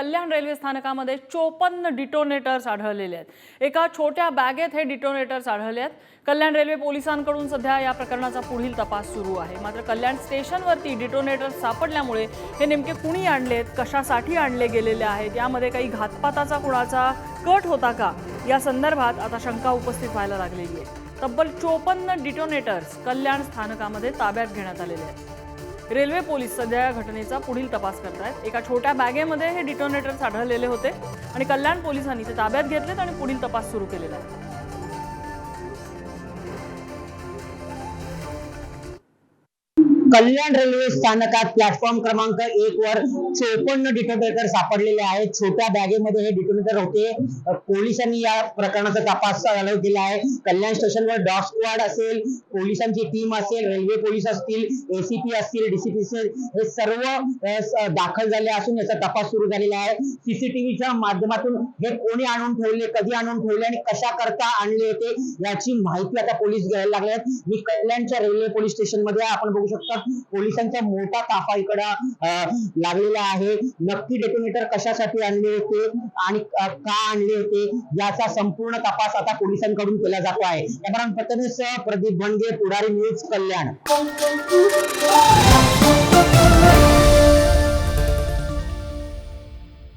कल्याण railway स्थानकामध्ये चोपन्न detonators आढळलेले आहेत. एका छोट्या बॅगेत हे डिटोनेटर्स आढळले आहेत कल्याण रेल्वे पोलिसांकडून सध्या या प्रकरणाचा पुढील तपास सुरू आहे. मात्र कल्याण स्टेशनवरती डिटोनेटर्स सापडल्यामुळे हे नेमके कुणी आणलेत कशासाठी आणले गेलेले आहेत? यामध्ये काही घातपाताचा कुणाचा कट होता का? या संदर्भात आता शंका उपस्थित व्हायला लागलेली आहे. तब्बल चोपन्न डिटोनेटर्स कल्याण स्थानकामध्ये ताब्यात घेण्यात आलेले आहेत. रेल्वे पोलीस सध्या या घटनेचा पुढील तपास करत आहेत एका छोट्या बॅगेमध्ये हे डिटोनेटर्स आढळलेले होते आणि कल्याण पोलिसांनी ते ताब्यात घेतलेत आणि पुढील तपास सुरू केलेला आहे. कल्याण रेल्वे स्थानकात प्लॅटफॉर्म क्रमांक एक वर चोपन्न डिटोनेटर सापडलेले आहेत. छोट्या बॅगेमध्ये हे डिटोनेटर होते. पोलिसांनी या प्रकरणाचा तपास चालू केला आहे. कल्याण स्टेशनवर डॉग स्क्वॉड असेल पोलिसांची टीम असेल रेल्वे पोलीस असतील एसीपी असतील डीसीपी हे सर्व दाखल झाले असून याचा तपास सुरू झालेला आहे. सीसीटीव्हीच्या माध्यमातून हे कोणी आणून ठेवले कधी आणून ठेवले आणि कशा करता आणले होते याची माहिती आता पोलीस घ्यायला लागले आहेत. मी कल्याणच्या रेल्वे पोलीस स्टेशनमध्ये आपण बघू शकता पोलिसांचा मोठा ताफा इकडं लागलेला आहे. नक्की डेटोनेटर कशासाठी आणले होते आणि का आणले होते याचा संपूर्ण तपास आता पोलिसांकडून केला जातो आहे. Cameraman Prathamesh Pradeep Bhange Pudhari news Kalyan.